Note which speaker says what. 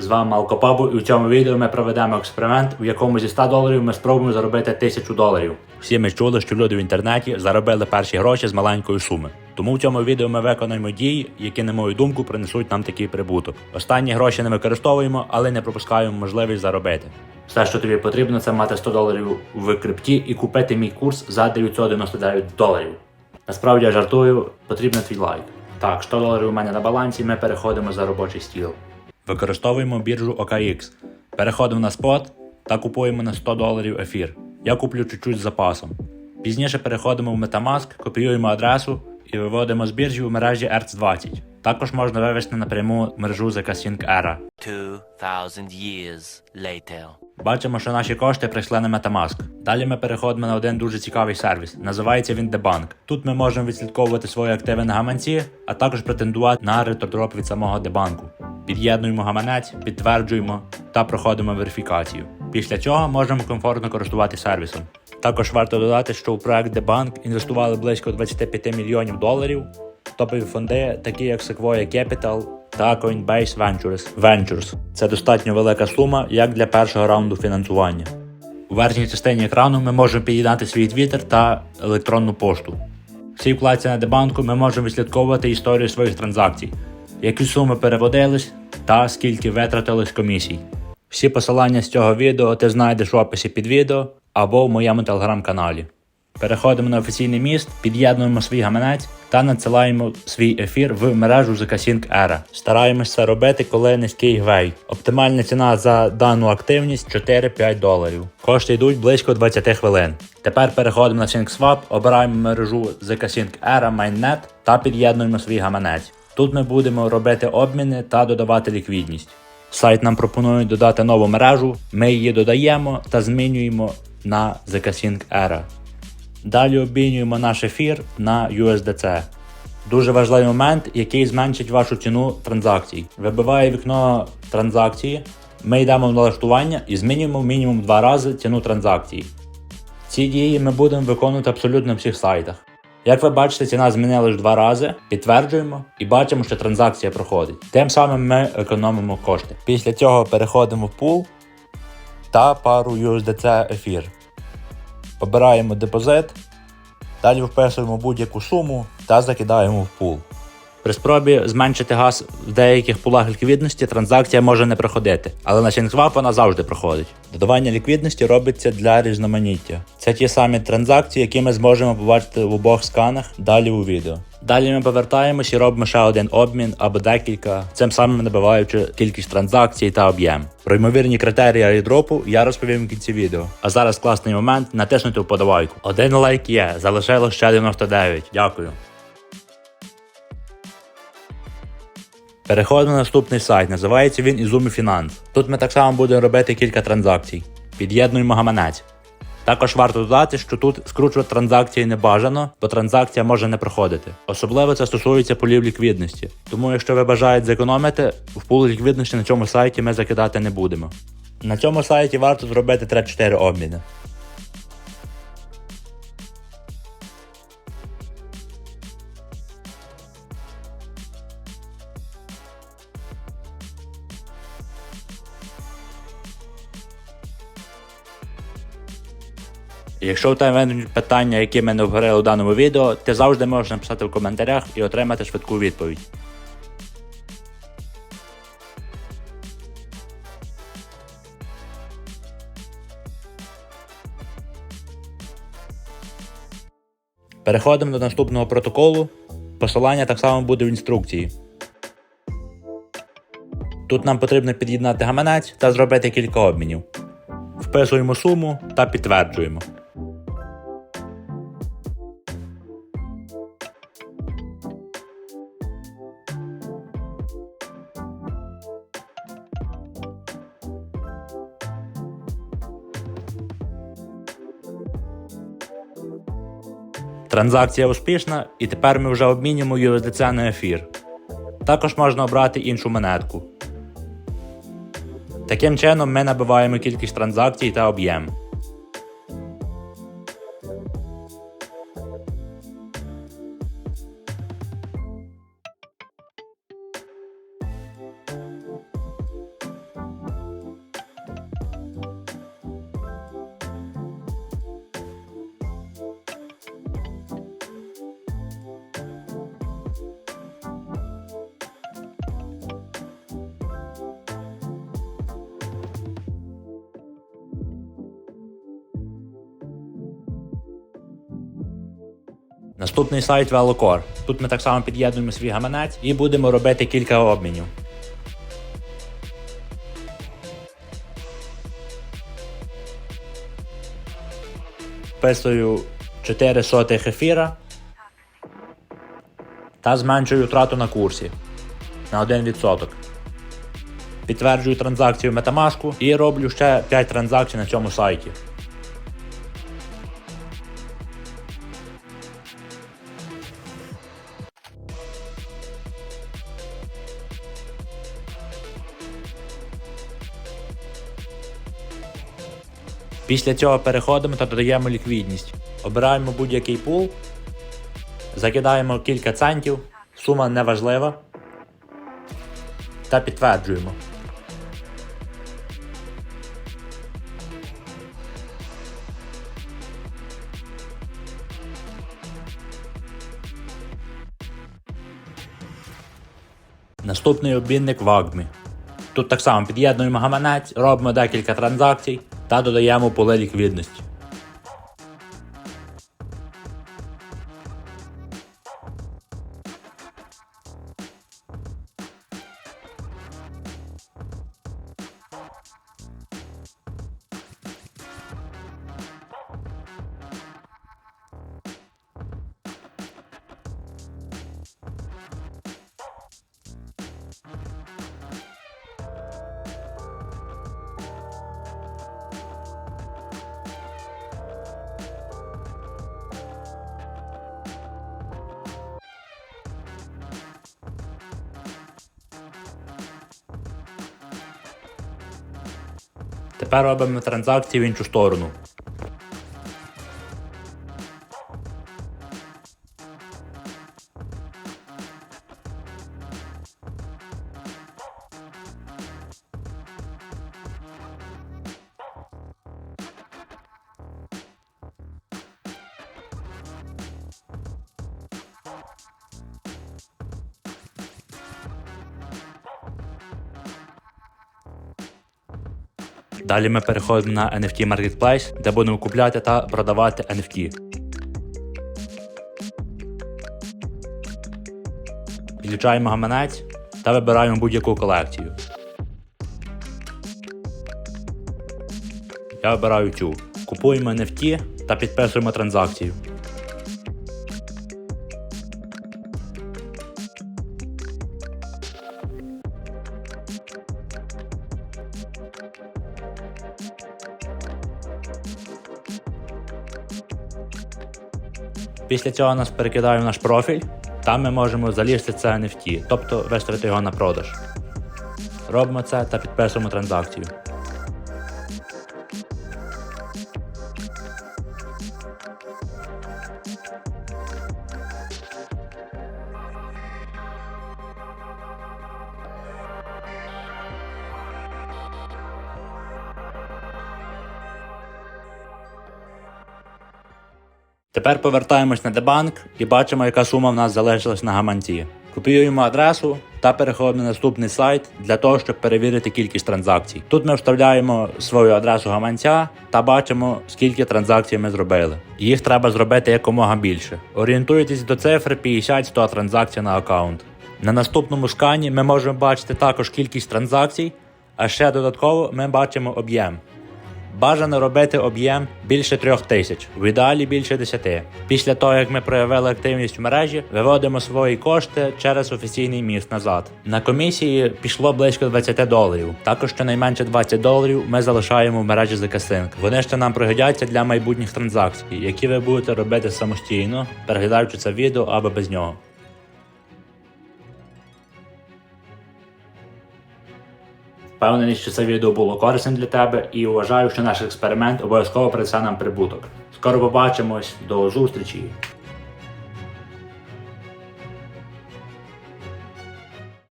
Speaker 1: З вами Алкопабу, і у цьому відео ми проведемо експеримент, в якому зі 100 доларів ми спробуємо заробити 1000 доларів. Всі ми чули, що люди в інтернеті заробили перші гроші з маленької суми. Тому в цьому відео ми виконаємо дії, які, на мою думку, принесуть нам такий прибуток. Останні гроші не використовуємо, але не пропускаємо можливість заробити. Все, що тобі потрібно, це мати 100 доларів в крипті і купити мій курс за 999 доларів. Насправді я жартую, потрібен твій лайк. Так, 100 доларів у мене на балансі, ми переходимо за робочий стіл. Використовуємо біржу OKX. Переходимо на спот та купуємо на 100 доларів ефір. Я куплю чуть-чуть з запасом. Пізніше переходимо в Metamask, копіюємо адресу і виводимо з біржі у мережі ERC20. Також можна вивести напряму мережу ZK Era.
Speaker 2: 2,000 years later.
Speaker 1: Бачимо, що наші кошти прийшли на Metamask. Далі ми переходимо на один дуже цікавий сервіс. Називається він DeBank. Тут ми можемо відслідковувати свої активи на гаманці, а також претендувати на ретродроп від самого дебанку. Під'єднуємо гаманець, підтверджуємо та проходимо верифікацію. Після цього можемо комфортно користуватися сервісом. Також варто додати, що у проект DeBank інвестували близько 25 мільйонів доларів. Топові фонди, такі як Sequoia Capital та Coinbase Ventures. Ventures. Це достатньо велика сума, як для першого раунду фінансування. У верхній частині екрану ми можемо під'єднати свій твіттер та електронну пошту. В цій вкладці на дебанку ми можемо відслідковувати історію своїх транзакцій, які суми переводились та скільки витратилось комісій. Всі посилання з цього відео ти знайдеш в описі під відео або в моєму телеграм-каналі. Переходимо на офіційний міст, під'єднуємо свій гаманець та надсилаємо свій ефір в мережу ZK Era. Стараємось це робити, коли низький гвей. Оптимальна ціна за дану активність 4-5 доларів. Кошти йдуть близько 20 хвилин. Тепер переходимо на SyncSwap, обираємо мережу ZK Era Mainnet та під'єднуємо свій гаманець. Тут ми будемо робити обміни та додавати ліквідність. Сайт нам пропонує додати нову мережу, ми її додаємо та змінюємо на ZK Era. Далі обмінюємо наш ефір на USDC. Дуже важливий момент, який зменшить вашу ціну транзакцій. Вибиває вікно транзакції, ми йдемо в налаштування і змінюємо мінімум два рази ціну транзакції. Ці дії ми будемо виконувати абсолютно на всіх сайтах. Як ви бачите, ціна змінилась два рази, підтверджуємо і бачимо, що транзакція проходить. Тим самим ми економимо кошти. Після цього переходимо в пул та пару USDC ефір. Обираємо депозит, далі вписуємо будь-яку суму та закидаємо в пул. При спробі зменшити газ в деяких пулах ліквідності транзакція може не проходити, але на SyncSwap вона завжди проходить. Додавання ліквідності робиться для різноманіття. Це ті самі транзакції, які ми зможемо побачити в обох сканах далі у відео. Далі ми повертаємось і робимо ще один обмін або декілька, цим самим набиваючи кількість транзакцій та об'єм. Про ймовірні критерії айдропу я розповім в кінці відео. А зараз класний момент натиснути вподобайку. Один лайк є, залишилось ще 99. Дякую. Переходимо на наступний сайт, називається він Izumi Finance. Тут ми так само будемо робити кілька транзакцій. Під'єднуємо гаманець. Також варто додати, що тут скручувати транзакції не бажано, бо транзакція може не проходити. Особливо це стосується полів ліквідності. Тому, якщо ви бажаєте зекономити, в пул ліквідності на цьому сайті ми закидати не будемо. На цьому сайті варто зробити 3-4 обміни. Якщо у тебе питання, які ми не обговорили у даному відео, ти завжди можеш написати в коментарях і отримати швидку відповідь. Переходимо до наступного протоколу. Посилання так само буде в інструкції. Тут нам потрібно під'єднати гаманець та зробити кілька обмінів. Вписуємо суму та підтверджуємо. Транзакція успішна, і тепер ми вже обмінюємо USDC на ефір. Також можна обрати іншу монетку. Таким чином ми набиваємо кількість транзакцій та об'єм. Наступний сайт Velocore. Тут ми так само під'єднуємо свій гаманець і будемо робити кілька обмінів. Вписую 4 сотих ефіра та зменшую втрату на курсі на 1%. Підтверджую транзакцію в Metamask і роблю ще 5 транзакцій на цьому сайті. Після цього переходимо та додаємо ліквідність. Обираємо будь-який пул, закидаємо кілька центів, сума неважлива та підтверджуємо. Наступний обмінник в Агмі. Тут так само під'єднуємо гаманець, робимо декілька транзакцій та додаємо поле ліквідності. Тепер робимо транзакції в іншу сторону. Далі ми переходимо на NFT Marketplace, де будемо купляти та продавати NFT. Підключаємо гаманець та вибираємо будь-яку колекцію. Я вибираю цю. Купуємо NFT та підписуємо транзакцію. Після цього нас перекидає в наш профіль. Там ми можемо залізти це NFT, тобто виставити його на продаж. Робимо це та підписуємо транзакцію. Тепер повертаємось на дебанк і бачимо, яка сума в нас залишилась на гаманці. Копіюємо адресу та переходимо на наступний сайт для того, щоб перевірити кількість транзакцій. Тут ми вставляємо свою адресу гаманця та бачимо, скільки транзакцій ми зробили. Їх треба зробити якомога більше. Орієнтуйтесь до цифри 50-100 транзакцій на аккаунт. На наступному скані ми можемо бачити також кількість транзакцій, а ще додатково ми бачимо об'єм. Бажано робити об'єм більше трьох тисяч, в ідеалі більше 10. Після того, як ми проявили активність в мережі, виводимо свої кошти через офіційний міст назад. На комісії пішло близько 20 доларів. Також щонайменше 20 доларів ми залишаємо в мережі ZK-Sync. Вони ще нам пригодяться для майбутніх транзакцій, які ви будете робити самостійно, переглядаючи це відео або без нього. Впевнений, що це відео було корисним для тебе і вважаю, що наш експеримент обов'язково принесе нам прибуток. Скоро побачимось, до зустрічі!